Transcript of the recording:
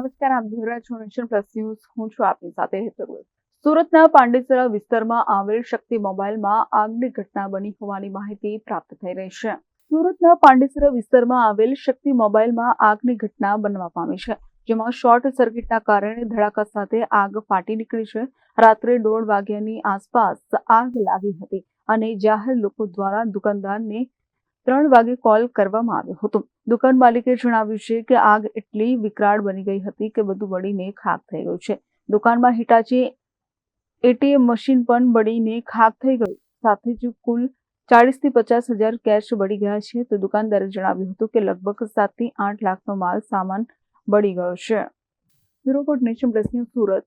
નમસ્કાર આપ છો નેશન પ્લસ ન્યૂઝ. હું છું આપની સાથે હેતર સુરતના પાંડેસરા વિસ્તારમાં આવેલ શક્તિ મોબાઈલમાં આગની ઘટના બની હોવાની માહિતી પ્રાપ્ત થઈ રહી છે. સુરતના પાંડેસરા વિસ્તારમાં આવેલ શક્તિ મોબાઈલમાં આગની ઘટના બનવા પામી છે, જેમાં શોર્ટ સર્કિટના કારણે ધડાકા સાથે આગ ફાટી નીકળી છે. રાત્રે દોઢ વાગ્યાની આસપાસ આગ લાગી હતી અને જાહેર લોકો દ્વારા દુકાનદારને ત્રણ વાગે કોલ કરવામાં આવ્યો હતો. દુકાન માલિકે જણાવ્યું છે કે આગ એટલી વિકરાળ બની ગઈ હતી કે બધું બળીને ખાક થઈ ગયું છે. દુકાનમાં હિટાચી એટીએમ મશીન પણ બળીને ખાક થઈ ગયું. સાથે જ કુલ ચાળીસથી પચાસ હજાર કેશ બળી ગયા છે. તો દુકાનદારે જણાવ્યું હતું કે લગભગ સાતથી આઠ લાખનો માલ સામાન બળી ગયો છે. Bureau Nation Plus Surat.